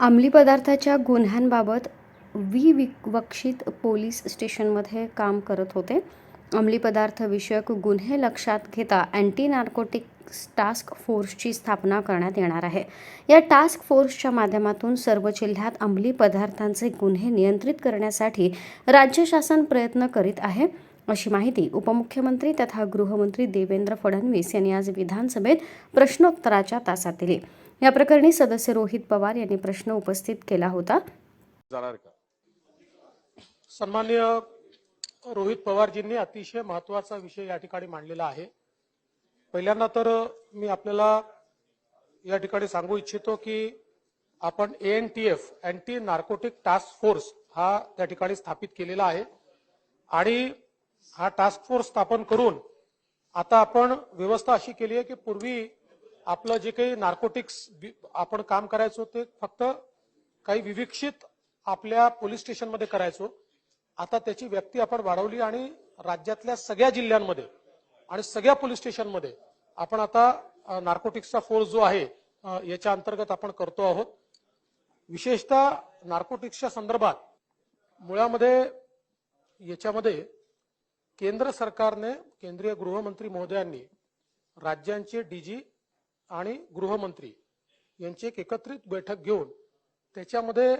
अंमली पदार्थाच्या गुन्ह्यांबाबत वि विवक्षित पोलीस स्टेशनमध्ये काम करत होते. अंमली पदार्थ विषयक गुन्हे लक्षात घेता अँटी नार्कोटिक्स टास्क फोर्सची स्थापना करण्यात येणार आहे. या टास्क फोर्सच्या माध्यमातून सर्व जिल्ह्यात अंमली पदार्थांचे गुन्हे नियंत्रित करण्यासाठी राज्य शासन प्रयत्न करीत आहे. अशी माहिती उपमुख्यमंत्री तथा गृहमंत्री देवेंद्र फडणवीस यांनी आज विधानसभेत प्रश्नोत्तराच्या तासात दिली. या प्रकरणी सदस्य रोहित पवार यांनी प्रश्न उपस्थित केला होता. जाणार का? सन्मान्य रोहित पवारजींनी अतिशय महत्त्वाचा विषय या ठिकाणी मांडलेला आहे. पहिल्यांदा तर मी आपल्याला या ठिकाणी सांगू इच्छितो की आपण N T F anti narcotic task force हा त्या ठिकाणी स्थापित केलेला आहे. आणि हा टास्क फोर्स स्थापन करून आता आपण व्यवस्था अशी केली आहे की पूर्वी आपलं जे काही नार्कोटिक्स आपण काम करायचो ते फक्त काही विविक्षित आपल्या पोलीस स्टेशनमध्ये करायचो. आता त्याची व्यक्ती आपण वाढवली आणि राज्यातल्या सगळ्या जिल्ह्यांमध्ये आणि सगळ्या पोलीस स्टेशनमध्ये आपण आता नार्कोटिक्सचा फोर्स जो आहे याच्या अंतर्गत आपण करतो आहोत. विशेषतः नार्कोटिक्सच्या संदर्भात मुळामध्ये याच्यामध्ये केंद्र सरकारने केंद्रीय गृहमंत्री महोदयांनी राज्यांचे डीजी आणि गृहमंत्री यांची एक एकत्रित बैठक घेऊन त्याच्यामध्ये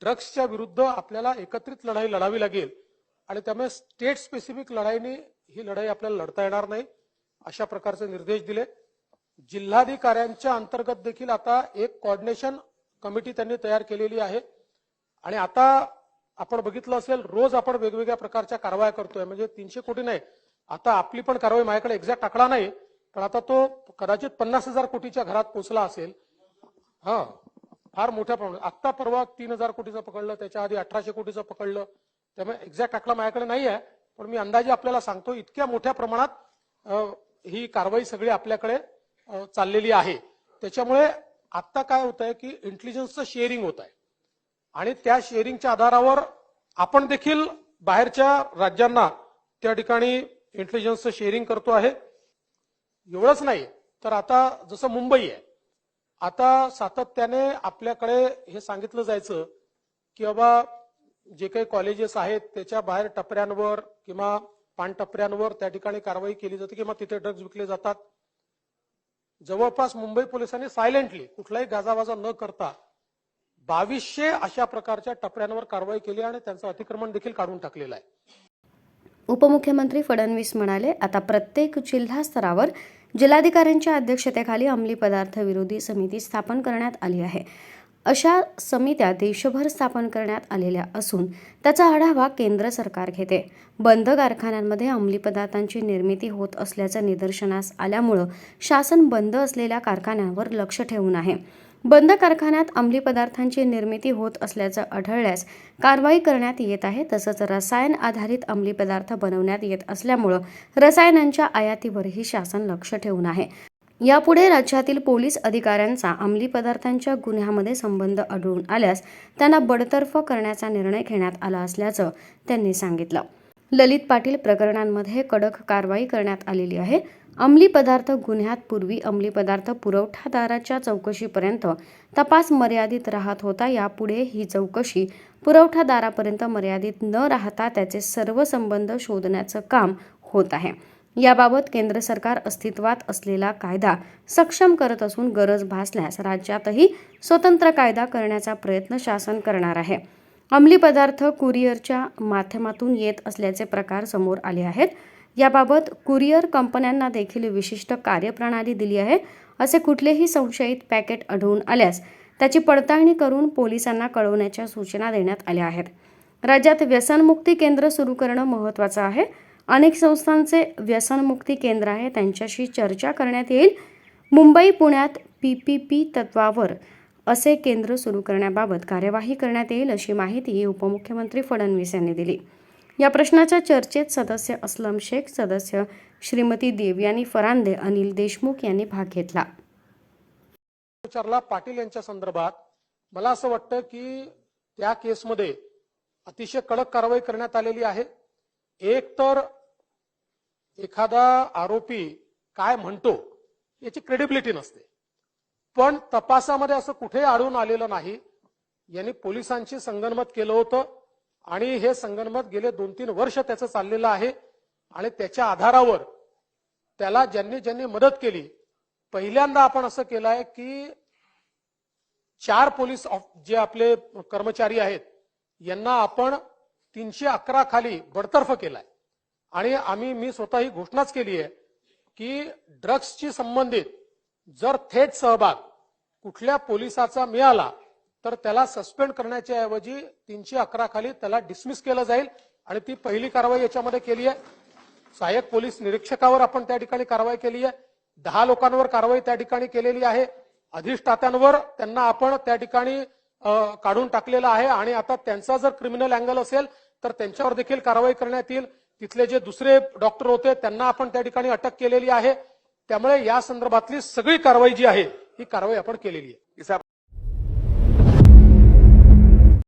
ड्रग्सच्या विरुद्ध आपल्याला एकत्रित लढाई लढावी लागेल आणि त्यामुळे स्टेट स्पेसिफिक लढाईने ही लढाई आपल्याला लढता येणार नाही अशा प्रकारचे निर्देश दिले. जिल्हाधिकाऱ्यांच्या अंतर्गत देखील आता एक कॉर्डिनेशन कमिटी त्यांनी तयार केलेली आहे. आणि आता आपण बघितलं असेल रोज आपण वेगवेगळ्या प्रकारच्या कारवाया करतोय म्हणजे तीनशे कोटी नाही. आता आपली पण कारवाई माझ्याकडे एक्झॅक्ट आकडा नाही पण आता तो कदाचित पन्नास हजार कोटीच्या घरात पोहोचला असेल. हा फार मोठ्या प्रमाणात. आत्ता परवा तीन हजार कोटीचं पकडलं त्याच्या आधी अठराशे कोटीचं पकडलं. त्यामुळे एक्झॅक्ट आकडा माझ्याकडे नाही आहे पण मी अंदाजे आपल्याला सांगतो इतक्या मोठ्या प्रमाणात ही कारवाई सगळी आपल्याकडे चाललेली आहे. त्याच्यामुळे आत्ता काय होत आहे की इंटेलिजन्सचं शेअरिंग होत आहे. आणि त्या शेअरिंगच्या आधारावर आपण देखील बाहेरच्या राज्यांना त्या ठिकाणी इंटेलिजन्सचं शेअरिंग करतो आहे. एवढंच नाही तर आता जसं मुंबई आहे आता सातत्याने आपल्याकडे हे सांगितलं जायचं की बाबा जे काही कॉलेजेस आहेत त्याच्या बाहेर टपऱ्यांवर किंवा पानटपऱ्यांवर त्या ठिकाणी कारवाई केली जाते किंवा तिथे ड्रग्ज विकले जातात. जवळपास मुंबई पोलिसांनी सायलेंटली कुठलाही गाजावाजा न करता बावीसशे अशा प्रकारच्या टपऱ्यांवर कारवाई केली आणि त्यांचं अतिक्रमण देखील काढून टाकलेलं आहे. उपमुख्यमंत्री फडणवीस म्हणाले आता प्रत्येक जिल्हा स्तरावर जिल्हाधिकाऱ्यांच्या अध्यक्षतेखाली अंमली पदार्थ विरोधी समिती स्थापन करण्यात आली आहे. अशा समित्या देशभर स्थापन करण्यात आलेल्या असून त्याचा आढावा केंद्र सरकार घेते. बंद कारखान्यांमध्ये अंमली पदार्थांची निर्मिती होत असल्याचं निदर्शनास आल्यामुळं शासन बंद असलेल्या कारखान्यांवर लक्ष ठेवून आहे. बंद कारखान्यात अंमली पदार्थांची निर्मिती होत असल्याचं आढळल्यास कारवाई करण्यात येत आहे तसंच रसायन आधारित अंमली पदार्थ बनवण्यात येत असल्यामुळं रसायनांच्या आयातीवरही शासन लक्ष ठेवून आहे. यापुढे राज्यातील पोलीस अधिकाऱ्यांचा अंमली पदार्थांच्या गुन्ह्यामध्ये संबंध आढळून आल्यास त्यांना बडतर्फ करण्याचा निर्णय घेण्यात आला असल्याचं त्यांनी सांगितलं. ललित पाटील प्रकरणांमध्ये कडक कारवाई करण्यात आलेली आहे. अंमली पदार्थ गुन्ह्यात पूर्वी अंमली पदार्थ पुरवठादाराच्या चौकशीपर्यंत तपास मर्यादित राहत होता. यापुढे ही चौकशी पुरवठादारापर्यंत मर्यादित न राहता त्याचे सर्व संबंध शोधण्याचं काम होत आहे. याबाबत केंद्र सरकार अस्तित्वात असलेला कायदा सक्षम करत असून गरज भासल्यास राज्यातही स्वतंत्र कायदा करण्याचा प्रयत्न शासन करणार आहे. अंमली पदार्थ कुरिअरच्या माध्यमातून येत असल्याचे प्रकार समोर आले आहेत. याबाबत कुरिअर कंपन्यांना देखील विशिष्ट कार्यप्रणाली दिली आहे. असे कुठलेही संशयित पॅकेट आढळून आल्यास त्याची पडताळणी करून पोलिसांना कळवण्याच्या सूचना देण्यात आल्या आहेत. राज्यात व्यसनमुक्ती केंद्र सुरू करणं महत्त्वाचं आहे. अनेक संस्थांचे व्यसनमुक्ती केंद्र आहे त्यांच्याशी चर्चा करण्यात येईल. मुंबई पुण्यात पी पी पी तत्वावर असे केंद्र सुरू करण्याबाबत कार्यवाही करण्यात येईल अशी माहिती उपमुख्यमंत्री फडणवीस यांनी दिली. या प्रश्नाच्या चर्चेत सदस्य अस्लम शेख सदस्य श्रीमती देव यांनी फरांदे अनिल देशमुख यांनी भाग घेतला. विचारला पाटील यांच्या संदर्भात. मला असं वाटतं की त्या केसमध्ये अतिशय कडक कारवाई करण्यात आलेली आहे. एक तर एखादा आरोपी काय म्हणतो याची क्रेडिबिलिटी नसते. पण तपासामध्ये असं कुठे आढळून आलेलं नाही. यांनी पोलिसांशी संगनमत केलं होतं. आणि हे संगनमत गेले दोन तीन वर्ष त्याचं चाललेलं आहे. आणि त्याच्या आधारावर त्याला ज्यांनी ज्यांनी मदत केली पहिल्यांदा आपण असं केलं आहे की चार पोलीस ऑफ- जे आपले कर्मचारी आहेत यांना आपण तीनशे अकरा खाली बडतर्फ केलाय. आणि आम्ही मी स्वतः ही घोषणाच केली आहे की ड्रग्सशी संबंधित जर थेट सहभाग कुठल्या पोलिसाचा मिळाला तर त्याला सस्पेंड करण्याच्या ऐवजी तीनशे अकरा खाली त्याला डिसमिस केलं जाईल आणि ती पहिली कारवाई याच्यामध्ये केली आहे. सहाय्यक पोलीस निरीक्षकावर आपण त्या ठिकाणी कारवाई केली आहे. दहा लोकांवर कारवाई त्या ठिकाणी केलेली आहे. अधिष्ठात्यांवर त्यांना आपण त्या ठिकाणी काढून टाकलेलं आहे आणि आता त्यांचा जर क्रिमिनल अँगल असेल तर त्यांच्यावर देखील कारवाई करण्यात येईल. तिथले जे दुसरे डॉक्टर होते त्यांना आपण त्या ठिकाणी अटक केलेली आहे. त्यामुळे या संदर्भातली सगळी कारवाई जी आहे ही कारवाई आपण केलेली आहे.